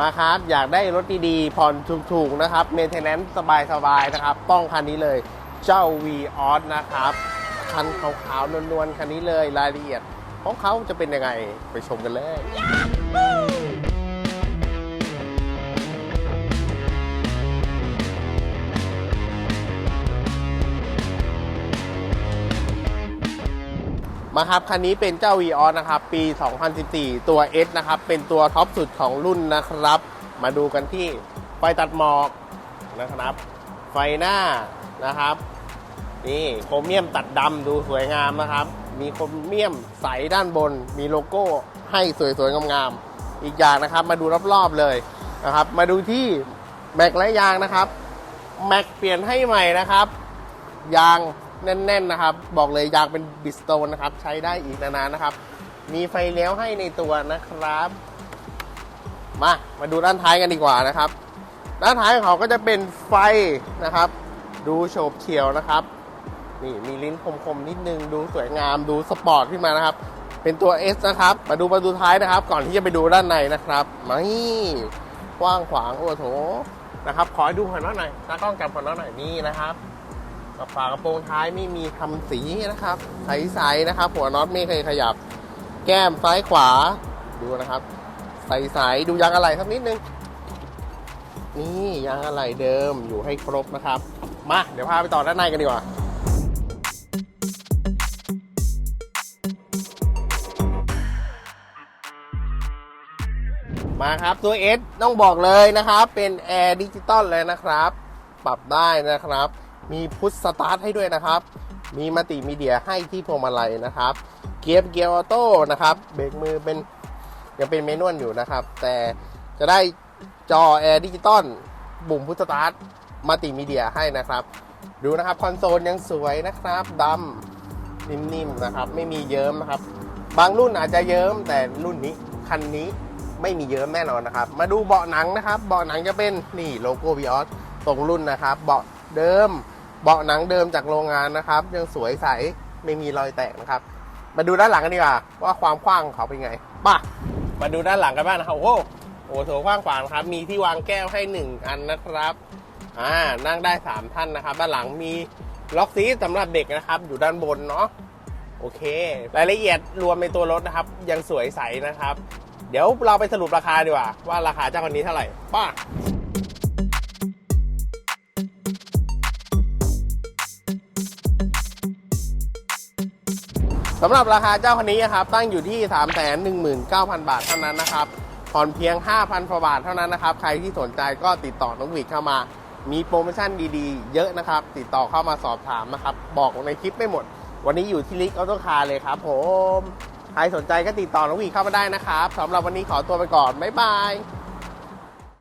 มาครับ อยากได้รถดีๆ ผ่อนถูกๆ นะครับเมนเทนแนนซ์สบายๆ นะครับ ต้องคันนี้เลย เจ้า v ีออสนะครับ คันขาวๆ นวลๆ คันนี้เลย รายละเอียดของเขาจะเป็นยังไง ไปชมกันเลย มาครับคันนี้เป็นเจ้า v ีออนะครับ ปี 2014 ตัว S นะครับ เป็นตัวท็อปสุดของรุ่นนะครับ มาดูกันที่ไฟตัดหมอกนะครับ ไฟหน้านะครับ นี่โครเมียมตัดดำดูสวยงามนะครับ มีโครเมียมใสด้านบน มีโลโก้ให้สวยๆงามๆอีกอย่างนะครับ มาดูรอบๆเลยนะครับ มาดูที่แม็กและยางนะครับแม็กเปลี่ยนให้ใหม่นะครับ ยาง แน่นๆนะครับ บอกเลยยางเป็นบิสโตนนะครับ ใช้ได้อีกนานๆนะครับ มีไฟเลี้ยวให้ในตัวนะครับ มา มาดูด้านท้ายกันดีกว่านะครับ ด้านท้ายของเขาก็จะเป็นไฟนะครับ ดูโฉบเฉียวนะครับ นี่มีลิ้นคมๆนิดนึง ดูสวยงาม ดูสปอร์ตขึ้นมานะครับ เป็นตัว S นะครับ มาดูประตูท้ายนะครับ ก่อนที่จะไปดูด้านในนะครับนี่กว้างขวางโอ้โถนะครับ ขอให้ดูหัวน็อหน่อยตากล้องจับหัวน็อหน่อยนี่นะครับ ฝากระโปรงท้ายไม่มีทำสีนะครับใสๆนะครับ หัวน็อตไม่เคยขยับ แก้มซ้ายขวาดูนะครับ ใสๆดูยางอะไหล่สักนิดนึง นี่ยางอะไหล่เดิมอยู่ให้ครบนะครับ มาเดี๋ยวพาไปต่อด้านในกันดีกว่ามาครับตัว S ต้องบอกเลยนะครับ เป็นแอร์ดิจิตอลเลยนะครับ ปรับได้นะครับ มีพุชสตาร์ทให้ด้วยนะครับ มีมัลติมีเดียให้ที่พวงมาลัยนะครับ เกียร์เกียร์ออโต้นะครับ เบรกมือเป็นยังเป็นเมนวลอยู่นะครับ แต่จะได้จอแอร์ดิจิตอลปุ่มพุชสตาร์ทมัลติมีเดียให้นะครับ ดูนะครับคอนโซลยังสวยนะครับดำนิ่มๆนะครับ ไม่มีเยิ้มนะครับ บางรุ่นอาจจะเยิ้มแต่รุ่นนี้คันนี้ไม่มีเยิ้มแน่นอนนะครับ มาดูเบาะหนังนะครับ เบาะหนังจะเป็นนี่โลโก้วิออสตรงรุ่นนะครับ เบาะเดิม เบาะหนังเดิมจากโรงงานนะครับ ยังสวยใสไม่มีรอยแตกนะครับ มาดูด้านหลังกันดีกว่าว่าความกว้างของเขาเป็นไงป่ะมาดูด้านหลังกันบ้างนะครับโอ้โหโอ้โหโถกว้างขวางครับ มีที่วางแก้วให้หนึ่งอันนะครับอ่านั่งได้สามท่านนะครับ ด้านหลังมีล็อกซีทสำหรับเด็กนะครับ อยู่ด้านบนเนาะโอเค รายละเอียดรวมในตัวรถนะครับ ยังสวยใสนะครับ เดี๋ยวเราไปสรุปราคาดีกว่า ว่าราคาเจ้าคันนี้เท่าไหร่ป้า สำหรับราคาเจ้าคันนี้นะครับตั้งอยู่ที่ 3 1 9 0 0 0 บาทเท่านั้นนะครับผ่อนเพียง 5,000กว่าบาทเท่านั้นนะครับ ใครที่สนใจก็ติดต่อน้องวิกเข้ามา มีโปรโมชั่นดีๆ เยอะนะครับ ติดต่อเข้ามาสอบถามนะครับ บอกในคลิปไม่หมด วันนี้อยู่ที่ลิกออโต้คาร์เลยครับผม ใครสนใจก็ติดต่อน้องวีเข้ามาได้นะครับสำหรับวันนี้ขอตัวไปก่อน บ๊ายบาย